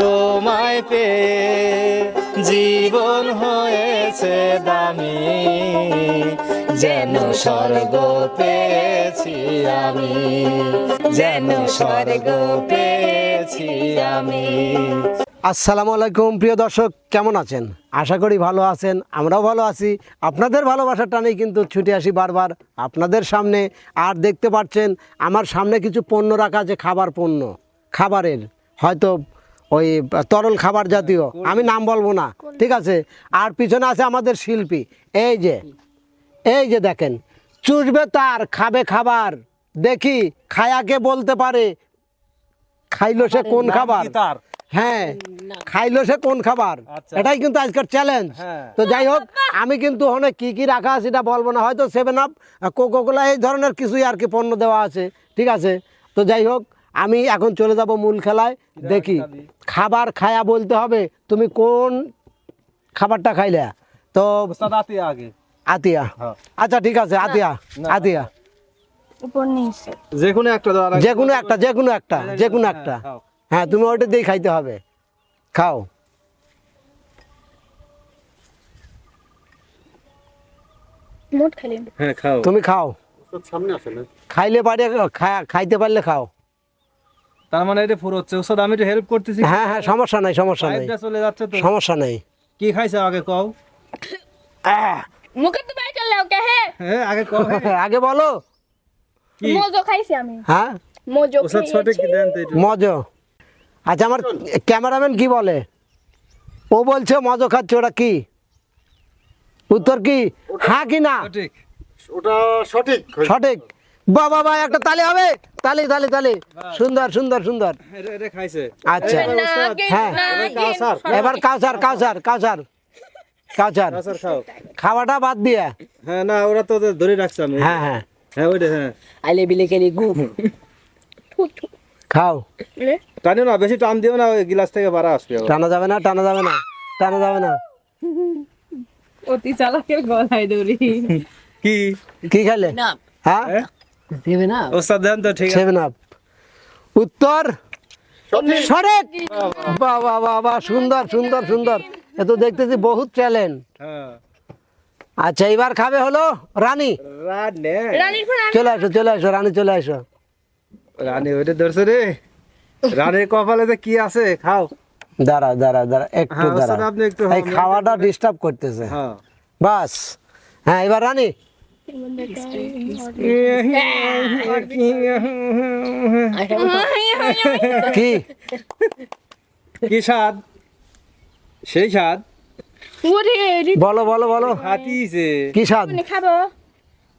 তোমায় পেয়ে জীবন হয়েছে দামি। যেন স্বর্গ পেয়েছি আমি, যেন স্বর্গ পেয়েছি আমি। আসসালামু আলাইকুম, প্রিয় দর্শক, কেমন আছেন? আশা করি ভালো আছেন, আমরাও ভালো আছি। আপনাদের ভালোবাসার টানেই কিন্তু ছুটে আসি বারবার আপনাদের সামনে। আর দেখতে পাচ্ছেন, আমার সামনে কিছু পণ্য রাখা আছে, খাবার পণ্য। খাবারের, হয়তো ওই তরল খাবার জাতীয়। আমি নাম বলব না। ঠিক আছে? আর পিছনে আছে আমাদের শিল্পী। এই যে এই যে দেখেন চুষবে তার খাবে খাবার। দেখি খায়াকে বলতে পারে খাইলো সে কোন খাবার? তার? হ্যাঁ খাইলো সে কোন খাবার? আচ্ছা। এটাই কিন্তু আজকের চ্যালেঞ্জ হ্যাঁ। তো যাই হোক আমি কিন্তু অনেক কি কি রাখা আছে এটা বলব না। হয়তো সেভেন আপ কোকো কোলা এই ধরনের কিছুই আর কি পণ্য দেওয়া আছে। ঠিক আছে? তো যাই হোক আমি এখন চলে যাব মূল খেলায়। দেখি খাবার খায়া বলতে হবে তুমি কোন খাবারটা খাইলে? তো আগে। আতিয়া। হ্যাঁ। আচ্ছা ঠিক আছে আতিয়া আতিয়া। উপর যে কোনো একটা যে কোনো একটা যে কোনো একটা যে কোনো একটা। হ্যাঁ তুমি ওইটা দিয়ে খাইতে হবে। খাও। মোট খালি হ্যাঁ খাও। তুমি খাও। খাইলে পারে খাইতে পারলে খাও। তার মানে এটা পুরো হচ্ছে। ওস্তাদ আমি একটু হেল্প করতেছি। হ্যাঁ হ্যাঁ সমস্যা নাই সমস্যা নাই। পাইপটা চলে যাচ্ছে তো। সমস্যা নাই। কি খাইছে আগে কও? মুখে তো বাই করলে ওকে হে? হ্যাঁ আগে কও। আগে বলো। কি? মোজো খাইছি আমি। হ্যাঁ? মোজো ওস্তাদ সঠিক কি দেন তো মজো। আচ্ছা আমার ক্যামেরাম্যান কি বলে? ও বলছে মজো খাচ্ছে ওটা কি? উত্তর কি? হ্যাঁ কি না? সঠিক। ওটা সঠিক। সঠিক। বা বাবা একটা তালি হবে। তালি তালি তালি। সুন্দর সুন্দর সুন্দর। আচ্ছা। হ্যাঁ। এবার কাউসার। কাউসার কাউসার কাউসার। খাও। খাওয়াটা বাদ দিয়ে। হ্যাঁ না ওরা তো ধরে রাখছে আমি। হ্যাঁ হ্যাঁ। হ্যাঁ ওইটা হ্যাঁ। আইলে বিলে কেলি গু। খাও। টানিও না বেশি টান দিও না ওই গিলাস থেকে বাড়া আসবে টানা যাবে না টানা যাবে না টানা যাবে না। অতি চালাকের গলায় দড়ি। কি? কি খেলে? না। হ্যাঁ? দেবে না ওস্তাদ দেন তো ঠিক আছে। সেভেন আপ উত্তর? সঠিক। বাহ বাহ বাহ বাহ সুন্দর সুন্দর সুন্দর। এ তো দেখতেছি বহুত ট্যালেন্ট হ্যাঁ। আচ্ছা এবার খাবে হলো রানী। চলে আসো চলে আসো রানী চলে আসো। রানী ওইটা ধরছে রে। রানীর কপালে যে কি আছে খাও। দাঁড়া দাঁড়া দাঁড়া একটু হ্যাঁ, দাঁড়া। আপনি একটু এই খাওয়াটা ডিস্টার্ব করতেছে। হ্যাঁ। বাস। হ্যাঁ এবার রানী। কি? কি স্বাদ? সেই স্বাদ? বলো বলো বলো। হাতিছে কি স্বাদ? খাব?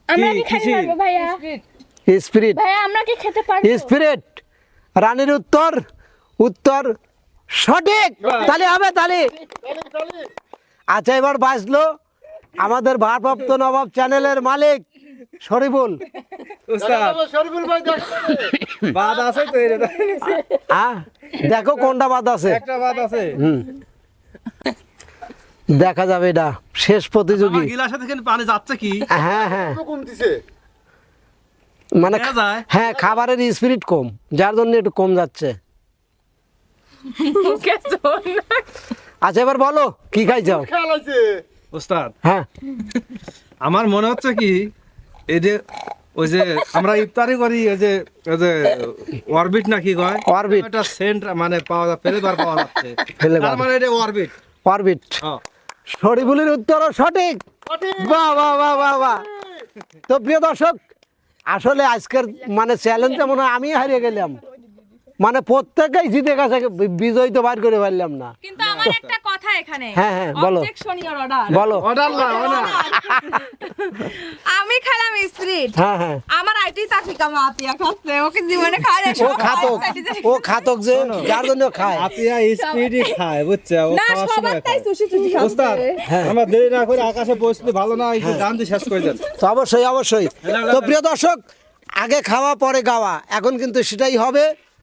আমরা কি খেতে পারব ভাইয়া? স্পিরিট ভাইয়া আমরা কি খেতে পারব? স্পিরিট রানীর উত্তর। উত্তর সঠিক। তালি হবে তালি। আচ্ছা এবার বাঁচলো আমাদের ভারপ্রাপ্ত নবাব চ্যানেলের মালিক শরীফুল। বাদ আছে তো হ্যাঁ দেখো কোনটা বাদ আছে। একটা বাদ আছে। হুম। দেখা যাবে এটা শেষ প্রতিযোগী। গিলাসে থেকে পানি যাচ্ছে কি? হ্যাঁ হ্যাঁ। কম দিছে মানে হ্যাঁ খাবারের স্পিরিট কম যার জন্য একটু কম যাচ্ছে। আচ্ছা এবার বলো কি খাইছো? খেয়াল আছে। ওস্তাদ? হ্যাঁ। আমার মনে হচ্ছে কি এই যে ওই যে আমরা ইফতারি করি ওই যে ওই যে অরবিট না কি কয়? Orbit। একটা সেন্ট মানে পাওয়া যায় ফ্লেভার পাওয়া যাচ্ছে। Flavor। তার মানে এটা অরবিট। অরবিট। হ্যাঁ। শরীফুলের উত্তরও সঠিক। বাহ বাহ বাহ বাহ বাহ। তো প্রিয় দর্শক আসলে আজকের মানে চ্যালেঞ্জটা মনে হয় আমি হারিয়ে গেলাম। মানে প্রত্যেকেই জিতে গেছে বিজয় তো বার করে পারলাম না। কিন্তু আমার একটা এখানে? হ্যাঁ, হ্যাঁ, বলো। অবজেকশন ইওর অর্ডার বলো। অর্ডার না না। আমি খেলাম স্প্রিট হ্যাঁ হ্যাঁ। আমার আইটি তাফিকা মাতিয়া খাচ্ছে ওকে জীবনে খায় না। ও খাতক ও খাতক যে যার জন্য খায়। আপিয়া স্পিডই খায় বুঝছে? ও না সবার তাই খায়। সুশি সুশি ওস্তাদ আমরা দেরি না করে আকাশে পৌঁছতে ভালো না একটু গান দিয়ে শেষ করে দেন। তো অবশ্যই অবশ্যই। তো প্রিয় দর্শক আগে খাওয়া পরে গাওয়া। এখন কিন্তু সেটাই হবে।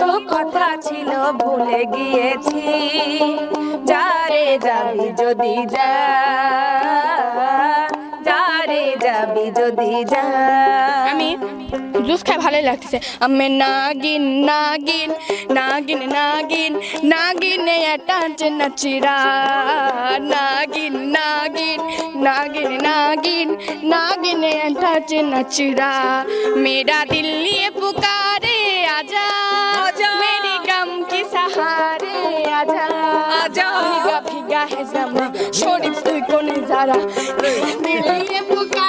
কিছু কথা ছিল ভুলে গিয়েছি। যারে যাবি যদি যা, যারে যাবি যদি যা। আমি জুস খাই, ভালোই লাগতেছে। আমি নাগিন নাগিন নাগিন নাগিন নাগিন টানছে নাচিরা নাগিন নাগিন নাগিন নাগিন নাগিন টানছে নাচিরা মেরা দিল্লি পুকা শরীর তুই কোনে যারা মিলিয়ে বুকে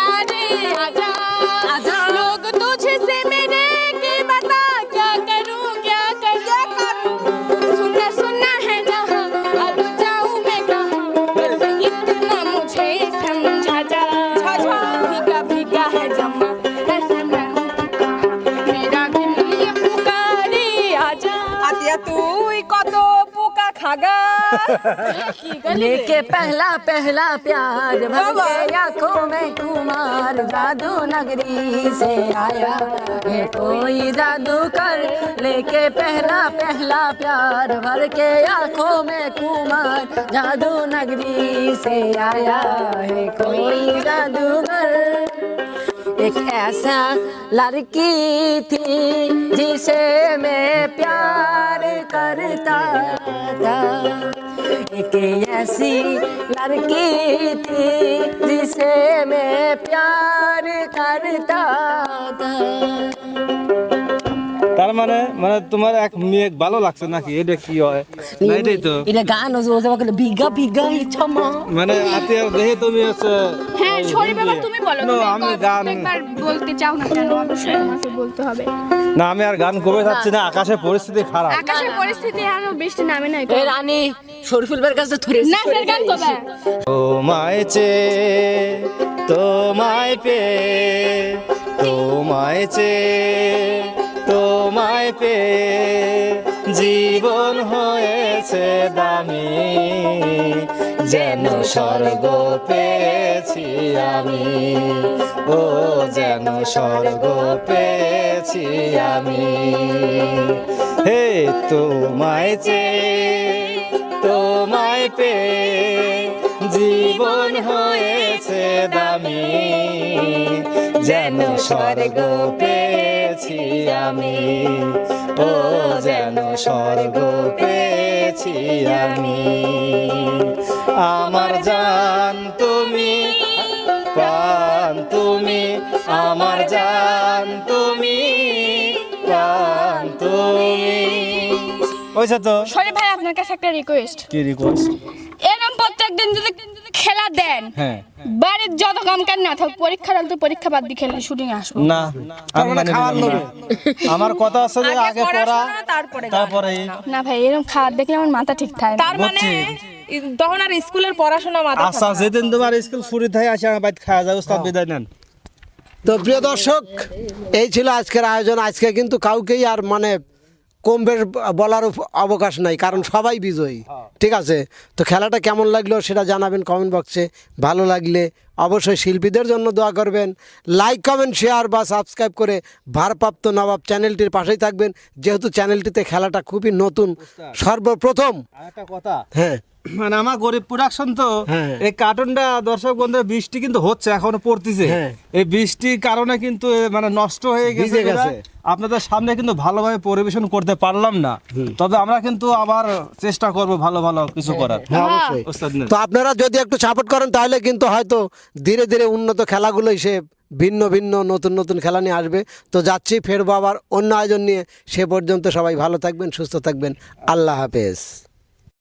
खागा। लेके पहला पहला प्यार भर के में कुमार जादू नगरी से आया। ये कोई जादू कर, लेके पहला पहला प्यार भर के आँखों में कुमार जादू नगरी से आया। है कोई जादू कर, एक ऐसा लड़की थी जिसे मैं प्यार करता था एक ऐसी लड़की थी जिसे मैं प्यार करता था। তার মানে মানে তোমার এক মেয়ে ভালো লাগছে নাকি? এটা কি হয়? না এটাই তো। এটা গান ওজে ওজে বলে বিঘা বিঘা ইচ্ছামা মানে আতিয়ার দেহে তুমি হচ্ছে হ্যাঁ সরি বাবা তুমি বলো তুমি আমি গান একবার বলতে চাও না কেন? অবশ্যই আমাকে বলতে হবে। না আমি আর গান কবে যাচ্ছি না আকাশের পরিস্থিতি খারাপ। আকাশের পরিস্থিতি আরও বৃষ্টি নামে নাই এ রানী শরীফুলবের কাছে ধরে না স্যার গান কবে তোমায় চে তোমায় পে তোমায় চে তোমায় পে জীবন হয়েছে দামি। যেন স্বর্গ পেয়েছি আমি। ও যেন স্বর্গ পেয়েছি আমি। হে তোমায় চে তোমায় পে জীবন হয়েছে দামি। যেন স্বর্গ পেয়েছি আমি। ও যেন স্বর্গ পেয়েছি আমি। আমার জান তুমি প্রাণ তুমি আমার জান তুমি প্রাণ তুমি। ওইসা তো। সরি ভাই আপনার কাছে একটা রিকোয়েস্ট কি রিকোয়েস্ট এরকম প্রত্যেকদিন যদি খেলা দেন। হ্যাঁ। বাড়ির যত কাম কাজ না থাক পরীক্ষা রাখতে পরীক্ষা বাদ দিয়ে খেলে শুটিং আসব। না মানে। আমার কথা আছে যে আগে পড়া তারপরে তারপরে না ভাই এরকম খাবার দেখলে আমার মাথা ঠিক থাকে তার মানে তখন আর স্কুলের পড়াশোনা মাথা আচ্ছা যেদিন তোমার স্কুল ফুরি থাকে আসে আমার বাইত খাওয়া যায় উস্তাদ বিদায় নেন। তো প্রিয় দর্শক এই ছিল আজকের আয়োজন। আজকে কিন্তু কাউকেই আর মানে কম বেশ বলার অবকাশ নাই কারণ সবাই বিজয়ী। ঠিক আছে? তো খেলাটা কেমন লাগল সেটা জানাবেন কমেন্ট বক্সে ভালো লাগলে অবশ্যই শিল্পীদের জন্য দোয়া করবেন। লাইক কমেন্ট শেয়ার বা সাবস্ক্রাইব করে ভারপ্রাপ্ত নবাব চ্যানেলটির পাশেই থাকবেন। যেহেতু চ্যানেলটিতে খেলাটা খুবই নতুন সর্বপ্রথম। একটা কথা হ্যাঁ। মানে আমার গরিব প্রোডাকশন তো হ্যাঁ। এই কার্টুনটা দর্শক বন্ধুরা বৃষ্টি কিন্তু হচ্ছে এখনও পড়তেছে। হ্যাঁ। এই বৃষ্টির কারণে কিন্তু মানে নষ্ট হয়ে গেছে গেছে। আপনাদের সামনে কিন্তু ভালোভাবে পরিবেশন করতে পারলাম না। তবে আমরা কিন্তু আবার চেষ্টা করব ভালো ভালো কিছু করার। হ্যাঁ নেন। তো আপনারা যদি একটু সাপোর্ট করেন তাহলে কিন্তু হয়তো ধীরে ধীরে উন্নত খেলাগুলোই সে ভিন্ন ভিন্ন নতুন নতুন খেলা নিয়ে আসবে। তো যাচ্ছি ফেরবো আবার অন্য আয়োজন নিয়ে। সে পর্যন্ত সবাই ভালো থাকবেন, সুস্থ থাকবেন। আল্লাহ হাফেজ।